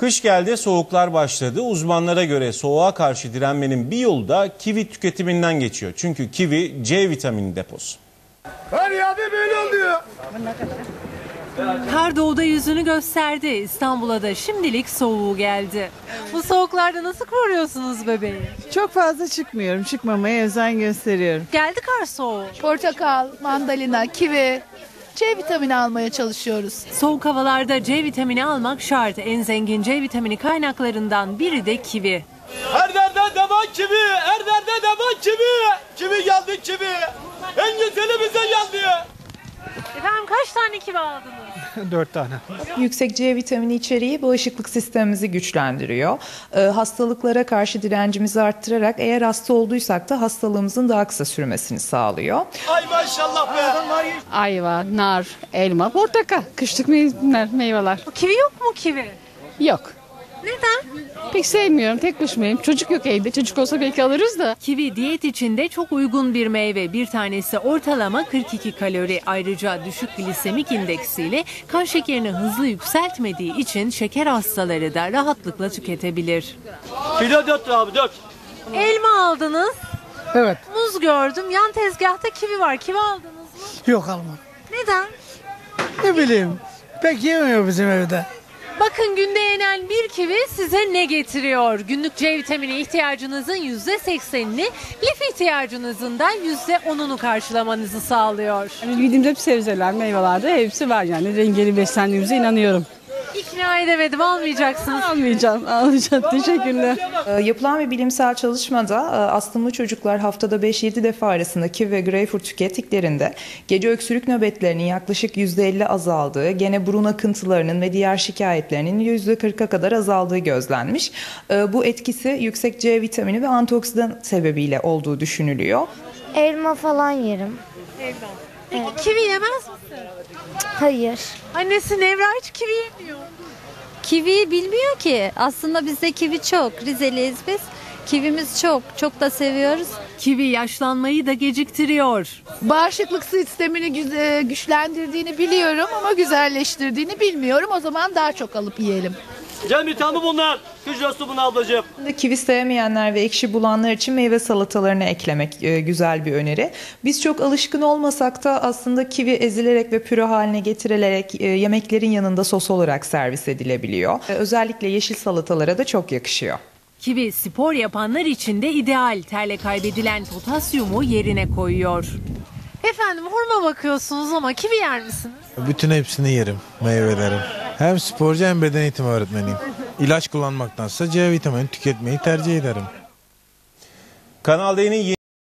Kış geldi, soğuklar başladı. Uzmanlara göre soğuğa karşı direnmenin bir yolu da kivi tüketiminden geçiyor. Çünkü kivi C vitamini deposu. Her yerde böyle oluyor. Kar doğuda yüzünü gösterdi. İstanbul'a da şimdilik soğuğu geldi. Bu soğuklarda nasıl koruyorsunuz bebeği? Çok fazla çıkmıyorum. Çıkmamaya özen gösteriyorum. Geldi kar soğuğu. Portakal, mandalina, kivi, C vitamini almaya çalışıyoruz. Soğuk havalarda C vitamini almak şart. En zengin C vitamini kaynaklarından biri de kivi. Her derde devam kivi. Her derde devam kivi. Kivi geldi kivi. En güzeli bize geldi. Efendim kaç tane aldınız? Yüksek C vitamini içeriği bağışıklık sistemimizi güçlendiriyor. Ee, hastalıklara karşı direncimizi arttırarak eğer hasta olduysak da hastalığımızın daha kısa sürmesini sağlıyor. Ay maşallah be. Ayva, nar, elma, portakal. Kışlık meyveler, meyveler. Kivi yok mu kivi? Yok. Neden? Pek sevmiyorum. Tek başımayım. Çocuk yok evde. Çocuk olsa belki alırız da. Kivi diyet içinde çok uygun bir meyve. Bir tanesi ortalama 42 kalori. Ayrıca düşük glisemik indeksiyle kan şekerini hızlı yükseltmediği için şeker hastaları da rahatlıkla tüketebilir. Kilo dört lira abi dört. Elma aldınız. Evet. Muz gördüm. Yan tezgahta kivi var. Kivi aldınız mı? Yok almam. Neden? Ne bileyim. Pek yemiyor bizim evde. Bakın günde yenen bir kivi size ne getiriyor? Günlük C vitamini ihtiyacınızın %80'ini, lif ihtiyacınızın da %10'unu karşılamanızı sağlıyor. Bildiğimiz hep sebzeler, meyvelerde hepsi var yani. Dengeli beslendiğimize inanıyorum. İkna edemedim almayacaksınız. Almayacağım, almayacağım. Teşekkürler. Ee, yapılan bir bilimsel çalışmada e, astımlı çocuklar haftada 5-7 defa arasında kivi ve greyfurt tükettiklerinde gece öksürük nöbetlerinin yaklaşık %50 azaldığı, gene burun akıntılarının ve diğer şikayetlerinin %40'a kadar azaldığı gözlenmiş. Ee, Bu etkisi yüksek C vitamini ve antioksidan sebebiyle olduğu düşünülüyor. Elma falan yerim. Peki kivi yemez misin? Hayır. Annesi Nevra hiç kivi yemiyor. Kivi bilmiyor ki. Aslında bizde kivi çok. Rizeliyiz biz. Kivimiz çok. Çok da seviyoruz. Kivi yaşlanmayı da geciktiriyor. Bağışıklık sistemini e, güçlendirdiğini biliyorum ama güzelleştirdiğini bilmiyorum. O zaman daha çok alıp yiyelim. Cem vitamini bunlar. Kış dostu bunu ablacığım. Kivi sevmeyenler ve ekşi bulanlar için meyve salatalarına eklemek e, güzel bir öneri. Biz çok alışkın olmasak da aslında kivi ezilerek ve püre haline getirilerek e, yemeklerin yanında sos olarak servis edilebiliyor. E, özellikle yeşil salatalara da çok yakışıyor. Kivi spor yapanlar için de ideal. Terle kaybedilen potasyumu yerine koyuyor. Efendim hurma bakıyorsunuz ama kivi yer misiniz? Bütün hepsini yerim, meyvelerim. Hem sporcu hem beden eğitimi öğretmeniyim. İlaç kullanmaktansa C vitamini tüketmeyi tercih ederim. Kanal D'nin